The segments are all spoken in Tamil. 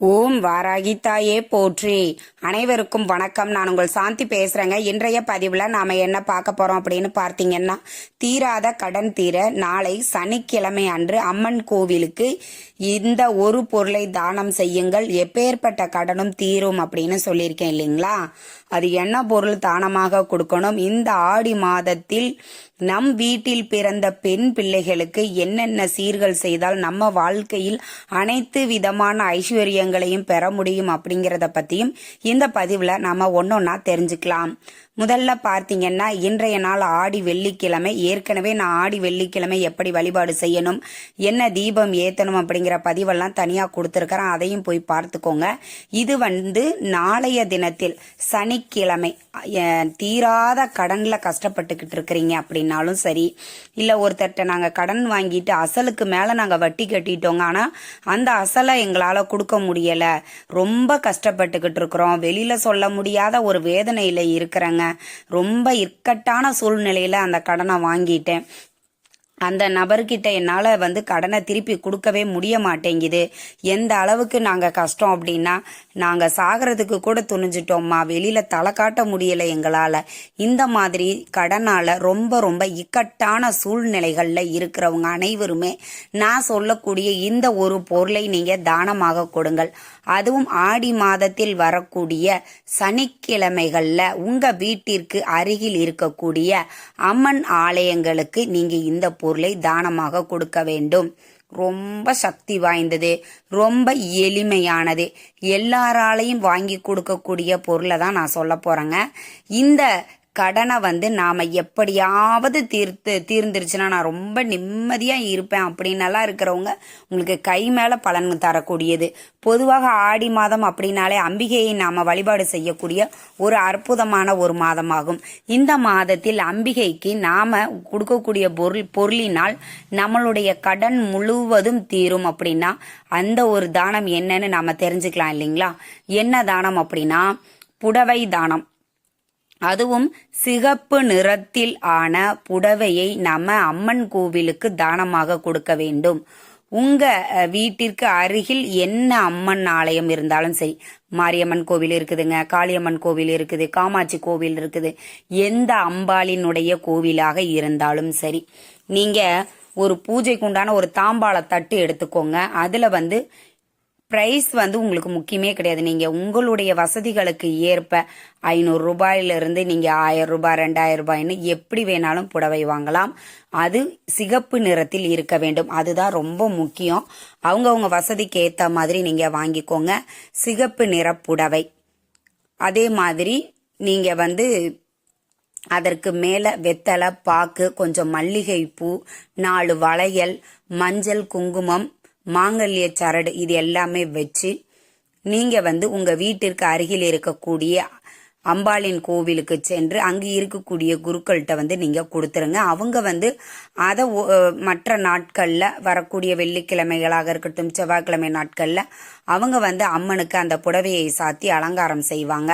ஓம் வாராகி தாயே போற்றி. அனைவருக்கும் வணக்கம். நான் உங்கள் சாந்தி பேசுறேங்க. இன்றைய பதிவுல நாம என்ன பார்க்க போறோம் அப்படின்னு பார்த்தீங்கன்னா தீராத கடன் தீர நாளை சனிக்கிழமை அன்று அம்மன் கோவிலுக்கு இந்த ஒரு பொருளை தானம் செய்யுங்கள். எப்பேற்பட்ட கடனும் தீரும் அப்படின்னு சொல்லியிருக்கேன் இல்லைங்களா? அது என்ன பொருள் தானமாக கொடுக்கணும்? இந்த ஆடி மாதத்தில் நம் வீட்டில் பிறந்த பெண் பிள்ளைகளுக்கு என்னென்ன சீர்கள் செய்தால் நம்ம வாழ்க்கையில் அனைத்து விதமான விஷயங்களையும் பெற முடியும் அப்படிங்கிறத பற்றியும் இந்த பதிவில் நாம ஒன்னொன்னா தெரிஞ்சுக்கலாம். முதல்ல பார்த்தீங்கன்னா இன்றைய நாள் ஆடி வெள்ளிக்கிழமை. ஏற்கனவே நான் ஆடி வெள்ளிக்கிழமை எப்படி வழிபாடு செய்யணும் என்ன தீபம் ஏற்றணும் அப்படிங்கிற பதிவெல்லாம் தனியாக கொடுத்துருக்கிறேன். அதையும் போய் பார்த்துக்கோங்க. இது வந்து நாளைய தினத்தில் சனிக்கிழமை தீராத கடனில் கஷ்டப்பட்டுக்கிட்டு இருக்கிறீங்க அப்படின்னாலும் சரி இல்லை ஒருத்தர்கிட்ட நாங்கள் கடன் வாங்கிட்டு அசலுக்கு மேலே நாங்கள் வட்டி கட்டிட்டோங்க. ஆனால் அந்த அசலை எங்களால் கொடுக்க முடியலை. ரொம்ப கஷ்டப்பட்டுக்கிட்டு இருக்கிறோம். வெளியில் சொல்ல முடியாத ஒரு வேதனையில் இருக்கிறாங்க. ரொம்ப இக்கட்டான சூழ்நிலையில் அந்த கடனை வாங்கிட்டேன். அந்த நபர்கிட்ட என்னால் வந்து கடனை திருப்பி கொடுக்கவே முடிய மாட்டேங்குது எந்த அளவுக்கு நாங்கள் கஷ்டம் அப்படின்னா நாங்கள் சாகிறதுக்கு கூட துணிஞ்சிட்டோம்மா. வெளியில் தலை காட்ட முடியலை எங்களால். இந்த மாதிரி கடனால் ரொம்ப ரொம்ப இக்கட்டான சூழ்நிலைகளில் இருக்கிறவங்க அனைவருமே நான் சொல்லக்கூடிய இந்த ஒரு பொருளை நீங்கள் தானமாக கொடுங்கள். அதுவும் ஆடி மாதத்தில் வரக்கூடிய சனிக்கிழமைகளில் உங்கள் வீட்டிற்கு அருகில் இருக்கக்கூடிய அம்மன் ஆலயங்களுக்கு நீங்கள் இந்த பொருளை தானமாக கொடுக்க வேண்டும். ரொம்ப சக்தி வாய்ந்தது ரொம்ப எளிமையானது. எல்லாராலையும் வாங்கி கொடுக்கக்கூடிய பொருளை தான் நான் சொல்ல போகிறேங்க இந்த கடனை வந்து நாம் எப்படியாவது தீர்த்து தீர்ந்துருச்சுன்னா நான் ரொம்ப நிம்மதியாக இருப்பேன் அப்படின்னெல்லாம் இருக்கிறவங்க உங்களுக்கு கை மேலே பலன் தரக்கூடியது. பொதுவாக ஆடி மாதம் அப்படின்னாலே அம்பிகையை நாம் வழிபாடு செய்யக்கூடிய ஒரு அற்புதமான ஒரு மாதமாகும். இந்த மாதத்தில் அம்பிகைக்கு நாம் கொடுக்கக்கூடிய பொருள் பொருளினால் நம்மளுடைய கடன் முழுவதும் தீரும் அப்படின்னா அந்த ஒரு தானம் என்னன்னு நாம் தெரிஞ்சுக்கலாம் இல்லைங்களா? என்ன தானம் அப்படின்னா புடவை தானம். அதுவும் சிகப்பு நிறத்தில் ஆன புடவையை நம்ம அம்மன் கோவிலுக்கு தானமாக கொடுக்க வேண்டும். உங்க வீட்டிற்கு அருகில் என்ன அம்மன் ஆலயம் இருந்தாலும் சரி மாரியம்மன் கோவில் இருக்குதுங்க காளியம்மன் கோவில் இருக்குது காமாட்சி கோவில் இருக்குது எந்த அம்பாளினுடைய கோவிலாக இருந்தாலும் சரி நீங்க ஒரு பூஜைக்குண்டான ஒரு தாம்பாள தட்டு எடுத்துக்கோங்க. அதுல வந்து ப்ரைஸ் வந்து உங்களுக்கு முக்கியமே கிடையாது. நீங்கள் உங்களுடைய வசதிகளுக்கு ஏற்ப ஐநூறு ரூபாயிலிருந்து நீங்கள் ஆயிரம் ரூபாய் ரெண்டாயிரம் ரூபாய்னு எப்படி வேணாலும் புடவை வாங்கலாம். அது சிகப்பு நிறத்தில் இருக்க வேண்டும். அதுதான் ரொம்ப முக்கியம். அவங்கவுங்க வசதிக்கு ஏற்ற மாதிரி நீங்கள் வாங்கிக்கோங்க. சிகப்பு நிற புடவை. அதே மாதிரி நீங்கள் வந்து அதற்கு மேலே வெத்தலை பாக்கு கொஞ்சம் மல்லிகை பூ நாலு வளையல் மஞ்சள் குங்குமம் மாங்கல்ய சரடு இது எல்லாமே வச்சு நீங்கள் வந்து உங்கள் வீட்டிற்கு அருகில் இருக்கக்கூடிய அம்பாளின் கோவிலுக்கு சென்று அங்கே இருக்கக்கூடிய குருக்கள்கிட்ட வந்து நீங்கள் கொடுத்துருங்க. அவங்க வந்து அதை ஒ- மற்ற நாட்களில் வரக்கூடிய வெள்ளிக்கிழமைகளாக இருக்கட்டும் செவ்வாய்க்கிழமை நாட்களில் அவங்க வந்து அம்மனுக்கு அந்த புடவையை சாத்தி அலங்காரம் செய்வாங்க.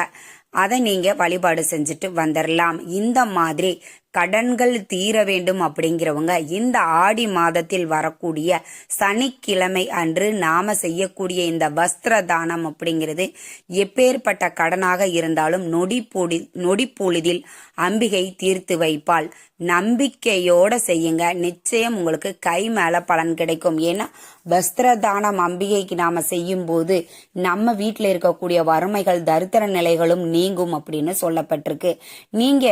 அதை நீங்கள் வழிபாடு செஞ்சுட்டு வந்துடலாம் இந்த மாதிரி கடன்கள் தீர வேண்டும் அப்படிங்கிறவங்க இந்த ஆடி மாதத்தில் வரக்கூடிய சனிக்கிழமை அன்று நாம செய்யக்கூடிய இந்த வஸ்திர தானம் அப்படிங்கிறது எப்பேற்பட்ட கடனாக இருந்தாலும் நொடி பொடி நொடி பொழுதில் அம்பிகை தீர்த்து வைப்பாள். நம்பிக்கையோட செய்யுங்க. நிச்சயம் உங்களுக்கு கை மேல பலன் கிடைக்கும். ஏன்னா வஸ்திர தானம் அம்பிகைக்கு நாம செய்யும் போது நம்ம வீட்டில் இருக்கக்கூடிய வறுமைகள் தரித்திர நிலைகளும் நீங்கும் அப்படின்னு சொல்லப்பட்டிருக்கு. நீங்க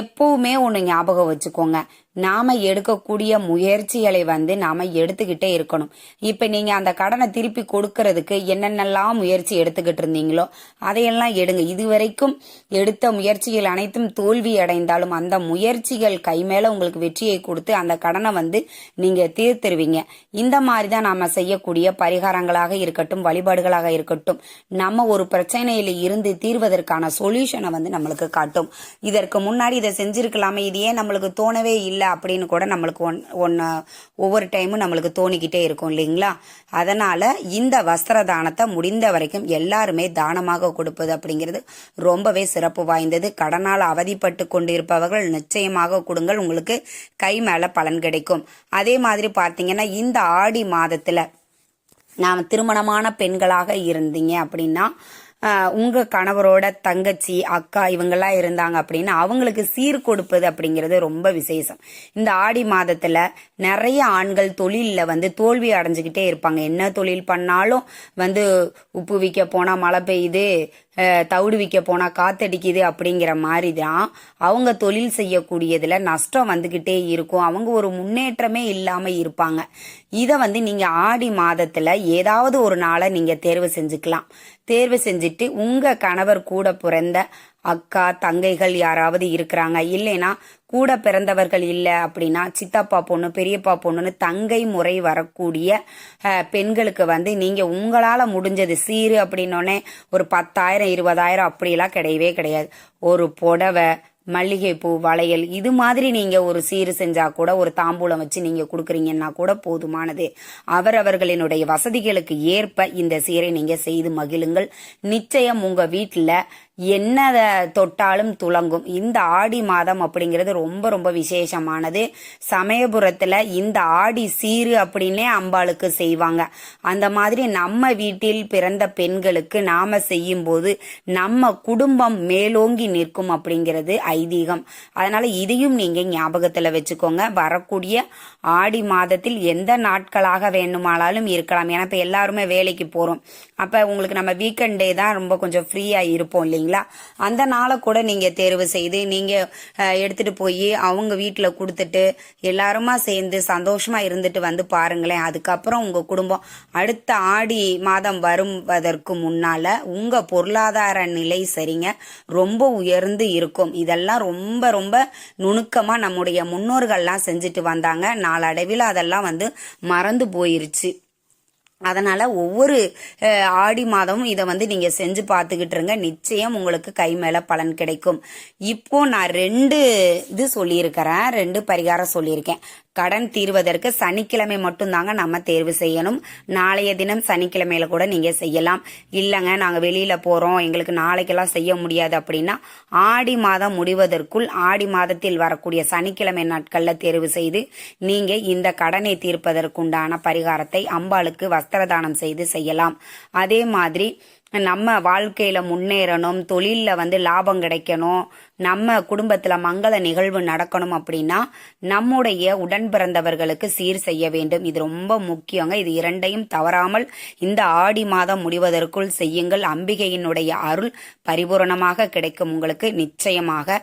எப்பவுமே ஒன்று ஞாபகம் வச்சுக்கோங்க. நாம எடுக்கக்கூடிய முயற்சிகளை வந்து நாம எடுத்துக்கிட்டே இருக்கணும். இப்ப நீங்க அந்த கடனை திருப்பி கொடுக்கறதுக்கு என்னென்னலாம் முயற்சி எடுத்துக்கிட்டு இருந்தீங்களோ அதையெல்லாம் எடுங்க. இதுவரைக்கும் எடுத்த முயற்சிகள் அனைத்தும் தோல்வி அடைந்தாலும் அந்த முயற்சிகள் கை மேல உங்களுக்கு வெற்றியை கொடுத்து அந்த கடனை வந்து நீங்க தீர்த்துருவீங்க. இந்த மாதிரி தான் நாம செய்யக்கூடிய பரிகாரங்களாக இருக்கட்டும் வழிபாடுகளாக இருக்கட்டும் நம்ம ஒரு பிரச்சனையில இருந்து தீர்வதற்கான சொல்யூஷனை வந்து நம்மளுக்கு காட்டும். இதற்கு முன்னாடி இதை செஞ்சிருக்கலாமே இது ஏன் நம்மளுக்கு தோணவே இல்லை. அப்படின்னு கூட நம்மளுக்கு ஒன் ஒன்று ஒவ்வொரு டைமும் நம்மளுக்கு தோணிக்கிட்டே இருக்கும் இல்லைங்களா? அதனால் இந்த வஸ்திர தானத்தை முடிந்த வரைக்கும் எல்லாருமே தானமாக கொடுப்பது அப்படிங்கிறது ரொம்பவே சிறப்பு வாய்ந்தது. கடனால் அவதிப்பட்டு கொண்டிருப்பவர்கள் நிச்சயமாக கொடுங்கள். உங்களுக்கு கை மேலே பலன் கிடைக்கும். அதே மாதிரி பார்த்தீங்கன்னா இந்த ஆடி மாதத்தில் நாம் திருமணமான பெண்களாக இருந்தீங்க அப்படின்னா உங்க கணவரோட தங்கச்சி அக்கா இவங்கெல்லாம் இருந்தாங்க அப்படின்னா அவங்களுக்கு சீர் கொடுப்பது அப்படிங்கிறது ரொம்ப விசேஷம். இந்த ஆடி மாதத்துல நிறைய ஆண்கள் தொழிலில் வந்து தோல்வி அடைஞ்சுக்கிட்டே இருப்பாங்க. என்ன தொழில் பண்ணாலும் வந்து உப்பு விற்க போனா மழை பெய்யுது தவிடு விற்க போனால் காத்தடிக்குது அப்படிங்கிற மாதிரி தான் அவங்க தொழில் செய்யக்கூடியதில் நஷ்டம் வந்துக்கிட்டே இருக்கும். அவங்க ஒரு முன்னேற்றமே இல்லாமல் இருப்பாங்க. இதை வந்து நீங்கள் ஆடி மாதத்தில் ஏதாவது ஒரு நாளை நீங்கள் தேர்வு செஞ்சுக்கலாம். தேர்வு செஞ்சுட்டு உங்கள் கணவர் கூட பிறந்த அக்கா தங்கைகள் யாராவது இருக்கிறாங்க. இல்லைன்னா கூட பிறந்தவர்கள் இல்லை அப்படின்னா சித்தப்பா பொண்ணு பெரியப்பா பொண்ணுன்னு தங்கை முறை வரக்கூடிய பெண்களுக்கு வந்து நீங்க உங்களால முடிஞ்சது சீரு அப்படின்னோடனே ஒரு பத்தாயிரம் இருபதாயிரம் அப்படிலாம் கிடையவே கிடையாது. ஒரு புடவை மல்லிகைப்பூ வளையல் இது மாதிரி நீங்க ஒரு சீரு செஞ்சா கூட ஒரு தாம்பூலம் வச்சு நீங்க கொடுக்குறீங்கன்னா கூட போதுமானது. அவரவர்களினுடைய வசதிகளுக்கு ஏற்ப இந்த சீரை நீங்க செய்து மகிழுங்கள். நிச்சயம் உங்க வீட்டில் என்ன தொட்டாலும் துலங்கும் இந்த ஆடி மாதம் அப்படிங்கிறது ரொம்ப ரொம்ப விசேஷமானது. சமயபுரத்தில் இந்த ஆடி சீரு அப்படின்னே அம்பாளுக்கு செய்வாங்க. அந்த மாதிரி நம்ம வீட்டில் பிறந்த பெண்களுக்கு நாம செய்யும்போது நம்ம குடும்பம் மேலோங்கி நிற்கும் அப்படிங்கிறது ஐதீகம். அதனால இதையும் நீங்க ஞாபகத்தில் வச்சுக்கோங்க. வரக்கூடிய ஆடி மாதத்தில் எந்த நாட்களாக வேணுமானாலும் இருக்கலாம். ஏன்னா இப்போ எல்லாருமே வேலைக்கு போகிறோம் அப்போ உங்களுக்கு நம்ம வீக்கெண்ட் டே தான் ரொம்ப கொஞ்சம் ஃப்ரீயாக இருப்போம் இல்லைங்களா அந்த நாளை கூட நீங்கள் தேர்வு செய்து நீங்கள் எடுத்துகிட்டு எடுத்துட்டு போய் அவங்க வீட்டில் கொடுத்துட்டு எல்லாருமா சேர்ந்து சந்தோஷமாக இருந்துட்டு வந்து பாருங்களேன். அதுக்கப்புறம் உங்கள் குடும்பம் அடுத்த ஆடி மாதம் வருவதற்கு முன்னால் உங்கள் பொருளாதார நிலை சரிங்க. ரொம்ப உயர்ந்து இருக்கும். இதெல்லாம் ரொம்ப ரொம்ப நுணுக்கமாக நம்முடைய முன்னோர்கள்லாம் செஞ்சுட்டு வந்தாங்க. நாளடைவில் அதெல்லாம் வந்து மறந்து போயிருச்சு. அதனால் ஒவ்வொரு ஆடி மாதமும் இதை வந்து நீங்கள் செஞ்சு பார்த்துக்கிட்டு இருங்க. நிச்சயம் உங்களுக்கு கை மேலே பலன் கிடைக்கும். இப்போ நான் ரெண்டு இது சொல்லியிருக்கிறேன். ரெண்டு பரிகாரம் சொல்லியிருக்கேன். கடன் தீர்வதற்கு சனிக்கிழமை மட்டும்தாங்க நம்ம தேர்வு செய்யணும். நாளைய தினம் சனிக்கிழமையில கூட நீங்க செய்யலாம். இல்லைங்க நாங்கள் வெளியில போறோம். எங்களுக்கு நாளைக்கெல்லாம் செய்ய முடியாது அப்படின்னா ஆடி மாதம் முடிவதற்குள் ஆடி மாதத்தில் வரக்கூடிய சனிக்கிழமை நாட்கள்ல தேர்வு செய்து நீங்க இந்த கடனை தீர்ப்பதற்குண்டான பரிகாரத்தை அம்பாளுக்கு வஸ்திரதானம் செய்து செய்யலாம். அதே மாதிரி நம்ம வாழ்க்கையில முன்னேறணும் தொழிலில் வந்து லாபம் கிடைக்கணும் நம்ம குடும்பத்தில் மங்கள நிகழ்வு நடக்கணும் அப்படின்னா நம்முடைய உடன் பிறந்தவர்களுக்கு சீர் செய்ய வேண்டும். இது ரொம்ப முக்கியங்க. இது இரண்டையும் தவறாமல் இந்த ஆடி மாதம் முடிவதற்குள் செய்யுங்கள். அம்பிகையினுடைய அருள் பரிபூரணமாக கிடைக்கும். உங்களுக்கு நிச்சயமாக